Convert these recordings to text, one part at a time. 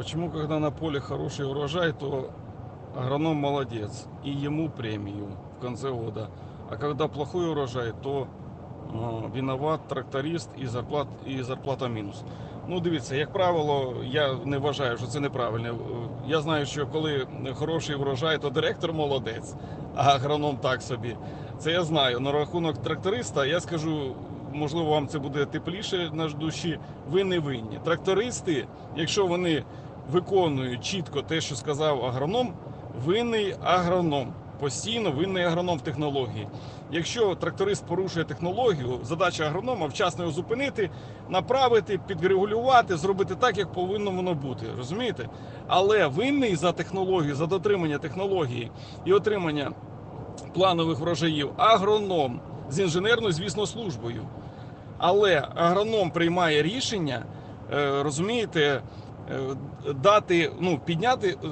Почему, когда на поле хороший урожай, то агроном молодец, и ему премию в конце года. А когда плохой урожай, то э, виноват тракторист і, зарплат, зарплата мінус. Ну, дивіться, як правило, я не вважаю, що це неправильно. Е, Я знаю, що коли хороший врожай, то директор молодець, а агроном так собі. Це я знаю. На рахунок тракториста я скажу, можливо, вам це буде тепліше на душі. Ви не винні. Трактористи, якщо вони виконують чітко те, що сказав агроном, винний агроном. Постійно винний агроном в технології. Якщо тракторист порушує технологію, задача агронома вчасно його зупинити, направити, підрегулювати, зробити так, як повинно воно бути. Розумієте? Але винний за технологію, за дотримання технології і отримання планових врожаїв агроном з інженерною, звісно, службою. Але агроном приймає рішення, е, розумієте, дати, ну, підняти е,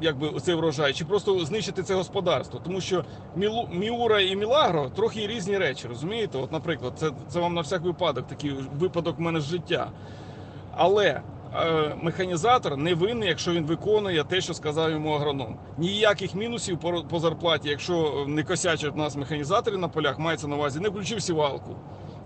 якби цей врожай, чи просто знищити це господарство. Тому що Мілу- Міура і Мілагро трохи різні речі, розумієте? От, наприклад, це, це вам на всяк випадок, такий випадок в мене з життя. Але е, механізатор не винний, якщо він виконує те, що сказав йому агроном. Ніяких мінусів по, зарплаті, якщо не косячать нас механізатори на полях, мається на увазі, не включив сівалку.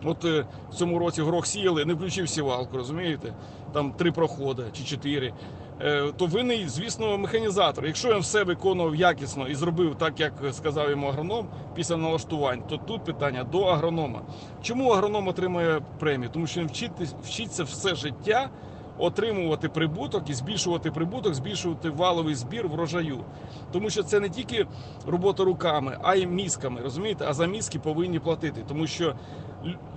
От е, в цьому році горох сіяли, не включив сівалку, розумієте? Там три проходи чи чотири. Е, то винний, звісно, механізатор. Якщо він все виконував якісно і зробив так, як сказав йому агроном після налаштувань, то тут питання до агронома. Чому агроном отримує премію? Тому що він вчиться все життя отримувати прибуток і збільшувати прибуток, збільшувати валовий збір врожаю. Тому що це не тільки робота руками, а й мізками. Розумієте? А за мізки повинні платити. Тому що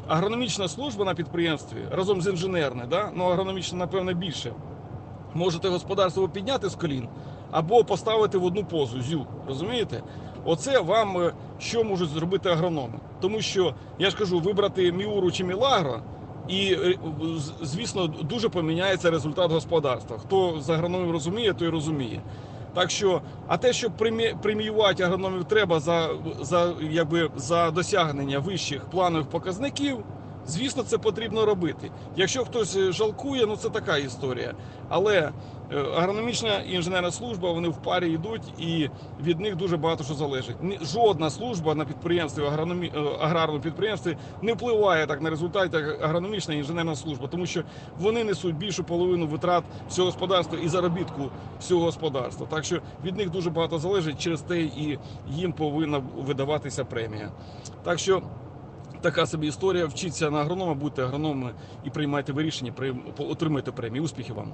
агрономічна служба на підприємстві разом з інженерною, да? ну агрономічна, напевно, більше. Можете господарство підняти з колін або поставити в одну позу зю. Розумієте? Оце вам е, що можуть зробити агрономи. Тому що я ж кажу, вибрати міуру чи мілагро, і е, звісно дуже поміняється результат господарства. Хто з агрономів розуміє, той розуміє. Так що, а те, що премі- преміювати агрономів треба за, за, якби, за досягнення вищих планових показників, звісно, це потрібно робити. Якщо хтось е, жалкує, ну це така історія. Але е, агрономічна і інженерна служба вони в парі йдуть, і від них дуже багато що залежить. Жодна служба на підприємстві, агрономі... е, аграрному підприємстві не впливає так на результат, як агрономічна і інженерна служба, тому що вони несуть більшу половину витрат всього господарства і заробітку всього господарства. Так що від них дуже багато залежить, через те і їм повинна видаватися премія. Так що. Така собі історія. Вчіться на агронома, будьте агрономами і приймайте вирішення, отримайте премію. Успіхів вам!